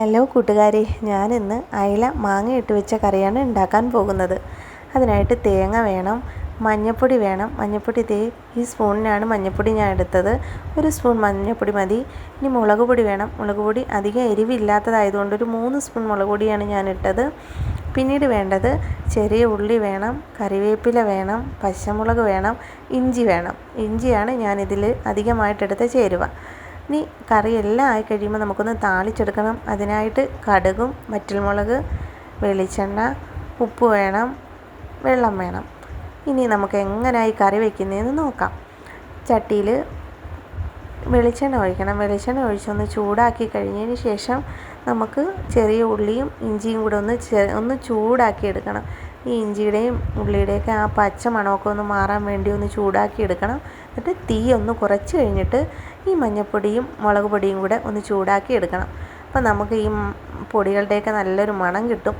Hello കൂട്ടുകാരെ ഞാനിന്ന് അയല മാങ്ങ ഇട്ട് വെച്ച കറിയാണ് ഉണ്ടാക്കാൻ പോകുന്നത്. അതിനായിട്ട് തേങ്ങ വേണം മഞ്ഞപ്പൊടി വേണം. മഞ്ഞപ്പൊടി തേ ഈ സ്പൂണിനാണ് മഞ്ഞപ്പൊടി ഞാൻ എടുത്തത്. ഒരു സ്പൂൺ മഞ്ഞൾപ്പൊടി മതി. ഇനി മുളക് പൊടി വേണം. മുളക് പൊടി അധികം എരിവില്ലാത്തതായതുകൊണ്ട് ഒരു മൂന്ന് സ്പൂൺ മുളക് പൊടിയാണ് ഞാൻ ഇട്ടത്. പിന്നീട് വേണ്ടത് ചെറിയ ഉള്ളി വേണം കറിവേപ്പില വേണം പച്ചമുളക് വേണം ഇഞ്ചി വേണം. ഇഞ്ചിയാണ് ഞാനിതിൽ അധികമായിട്ടെടുത്ത ചേരുവ. ഇനി കറി എല്ലാം ആയി കഴിയുമ്പോൾ നമുക്കൊന്ന് താളിച്ചെടുക്കണം. അതിനായിട്ട് കടുകും വറ്റൽമുളക് വെളിച്ചെണ്ണ ഉപ്പ് വേണം വെള്ളം വേണം. ഇനി നമുക്ക് എങ്ങനെയായി കറി വയ്ക്കുന്നതെന്ന് നോക്കാം. ചട്ടിയിൽ വെളിച്ചെണ്ണ ഒഴിക്കണം. വെളിച്ചെണ്ണ ഒഴിച്ചൊന്ന് ചൂടാക്കി കഴിഞ്ഞതിന് ശേഷം നമുക്ക് ചെറിയ ഉള്ളിയും ഇഞ്ചിയും കൂടെ ഒന്ന് ഒന്ന് ചൂടാക്കി എടുക്കണം. ഈ ഇഞ്ചിയുടെയും ഉള്ളിയുടെയൊക്കെ ആ പച്ച മണമൊക്കെ ഒന്ന് മാറാൻ വേണ്ടി ഒന്ന് ചൂടാക്കി എടുക്കണം. എന്നിട്ട് തീ ഒന്ന് കുറച്ച് കഴിഞ്ഞിട്ട് ഈ മഞ്ഞൾപ്പൊടിയും മുളക് പൊടിയും കൂടെ ഒന്ന് ചൂടാക്കി എടുക്കണം. അപ്പം നമുക്ക് ഈ പൊടികളുടെയൊക്കെ നല്ലൊരു മണം കിട്ടും.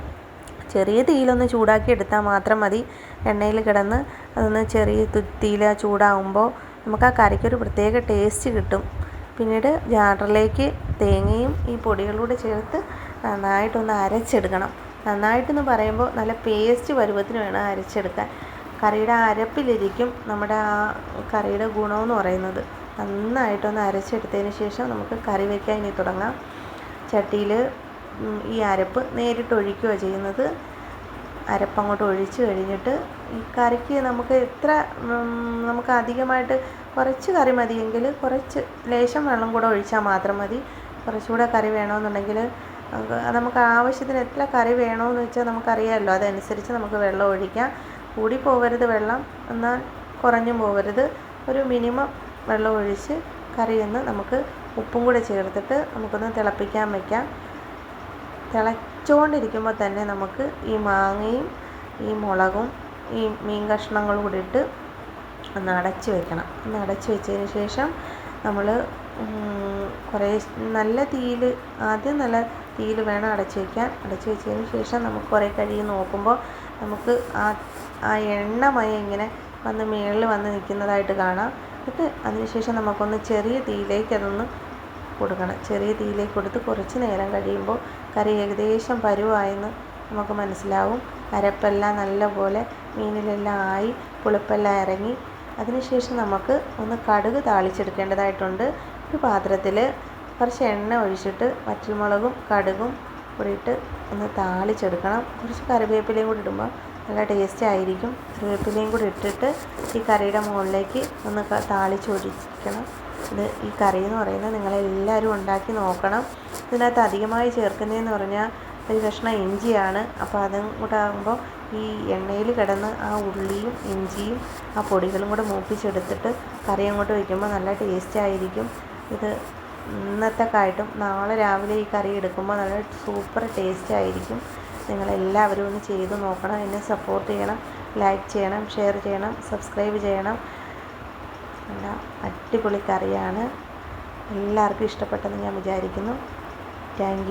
ചെറിയ തീയിലൊന്ന് ചൂടാക്കി എടുത്താൽ മാത്രം മതി. എണ്ണയിൽ കിടന്ന് അതൊന്ന് ചെറിയ തീയിൽ ചൂടാകുമ്പോൾ നമുക്ക് ആ കറിക്കൊരു പ്രത്യേക ടേസ്റ്റ് കിട്ടും. പിന്നീട് ജാറിലേക്ക് തേങ്ങയും ഈ പൊടികളൂടെ ചേർത്ത് നന്നായിട്ടൊന്ന് അരച്ചെടുക്കണം. നന്നായിട്ടെന്ന് പറയുമ്പോൾ നല്ല പേസ്റ്റ് പരുവത്തിന് വേണം അരച്ചെടുക്കാൻ. കറിയുടെ അരപ്പിലിരിക്കും നമ്മുടെ ആ കറിയുടെ ഗുണമെന്ന് പറയുന്നത്. നന്നായിട്ടൊന്ന് അരച്ചെടുത്തതിന് ശേഷം നമുക്ക് കറി വയ്ക്കാൻ ഇനി തുടങ്ങാം. ചട്ടിയിൽ ഈ അരപ്പ് നേരിട്ട് ഒഴിക്കുകയോ ചെയ്യുന്നത്. അരപ്പങ്ങോട്ട് ഒഴിച്ച് കഴിഞ്ഞിട്ട് ഈ കറിക്ക് നമുക്ക് എത്ര നമുക്ക് അധികമായിട്ട് കുറച്ച് കറി മതിയെങ്കിൽ കുറച്ച് ലേശം വെള്ളം കൂടെ ഒഴിച്ചാൽ മാത്രം മതി. കുറച്ചുകൂടെ കറി വേണമെന്നുണ്ടെങ്കിൽ നമുക്ക് ആവശ്യത്തിന് എത്ര കറി വേണമെന്ന് വെച്ചാൽ നമുക്കറിയാമല്ലോ അതനുസരിച്ച് നമുക്ക് വെള്ളം ഒഴിക്കാം. കൂടി പോകരുത് വെള്ളം. എന്നാൽ കുറഞ്ഞു പോകരുത്. ഒരു മിനിമം വെള്ളം ഒഴിച്ച് കറിയൊന്ന് നമുക്ക് ഉപ്പും കൂടെ ചേർത്തിട്ട് നമുക്കൊന്ന് തിളപ്പിക്കാൻ വയ്ക്കാം തിളച്ചുകൊണ്ടിരിക്കുമ്പോൾ തന്നെ നമുക്ക് ഈ മാങ്ങയും ഈ മുളകും ഈ മീൻ കഷ്ണങ്ങളും കൂടി ഇട്ട് ഒന്ന് അടച്ച് വെക്കണം. ഒന്ന് അടച്ച് വെച്ചതിന് ശേഷം നമ്മൾ കുറേ നല്ല തീയിൽ ആദ്യം നല്ല തീയിൽ വേണം അടച്ചു വയ്ക്കാൻ. അടച്ചു വെച്ചതിന് ശേഷം നമുക്ക് കുറേ കഴുകി നോക്കുമ്പോൾ നമുക്ക് ആ ആ എണ്ണമയം ഇങ്ങനെ വന്ന് മേളിൽ വന്ന് നിൽക്കുന്നതായിട്ട് കാണാം. എന്നിട്ട് അതിനുശേഷം നമുക്കൊന്ന് ചെറിയ തീയിലേക്ക് അതൊന്ന് കൊടുക്കണം. ചെറിയ തീയിലേക്ക് കൊടുത്ത് കുറച്ച് നേരം കഴിയുമ്പോൾ കറി ഏകദേശം പരുവായെന്ന് നമുക്ക് മനസ്സിലാവും. അരപ്പെല്ലാം നല്ലപോലെ മീനിലെല്ലാം ആയി പുളിപ്പെല്ലാം ഇറങ്ങി. അതിനുശേഷം നമുക്ക് ഒന്ന് കടുക് താളിച്ചെടുക്കേണ്ടതായിട്ടുണ്ട്. ഒരു പാത്രത്തിൽ കുറച്ച് എണ്ണ ഒഴിച്ചിട്ട് വറ്റൽമുളകും കടുകും കൂടി ഇട്ട് ഒന്ന് താളിച്ചെടുക്കണം. കുറച്ച് കറിവേപ്പിലയും കൂടി ഇടുമ്പോൾ നല്ല ടേസ്റ്റ് ആയിരിക്കും. കറിവേപ്പിലയും കൂടി ഇട്ടിട്ട് ഈ കറിയുടെ മുകളിലേക്ക് ഒന്ന് താളിച്ചൊഴിക്കണം. ഇത് ഈ കറി എന്ന് പറയുന്നത് നിങ്ങളെല്ലാവരും ഉണ്ടാക്കി നോക്കണം. ഇതിനകത്ത് അധികമായി ചേർക്കുന്നതെന്ന് പറഞ്ഞാൽ ഒരു കഷ്ണം ഇഞ്ചിയാണ്. അപ്പോൾ അതും കൂടെ ആകുമ്പോൾ ഈ എണ്ണയിൽ കിടന്ന് ആ ഉള്ളിയും ഇഞ്ചിയും ആ പൊടികളും കൂടെ മൂപ്പിച്ചെടുത്തിട്ട് കറി അങ്ങോട്ട് വയ്ക്കുമ്പോൾ നല്ല ടേസ്റ്റ് ആയിരിക്കും. ഇത് ഇന്നത്തേക്കായിട്ടും നാളെ രാവിലെ ഈ കറി എടുക്കുമ്പോൾ നല്ല സൂപ്പർ ടേസ്റ്റ് ആയിരിക്കും. നിങ്ങളെല്ലാവരും ഒന്ന് ചെയ്ത് നോക്കണം. എന്നെ സപ്പോർട്ട് ചെയ്യണം. ലൈക്ക് ചെയ്യണം. ഷെയർ ചെയ്യണം. സബ്സ്ക്രൈബ് ചെയ്യണം. നല്ല അടിപൊളി കറിയാണ്. എല്ലാവർക്കും ഇഷ്ടപ്പെട്ടെന്ന് ഞാൻ വിചാരിക്കുന്നു. താങ്ക്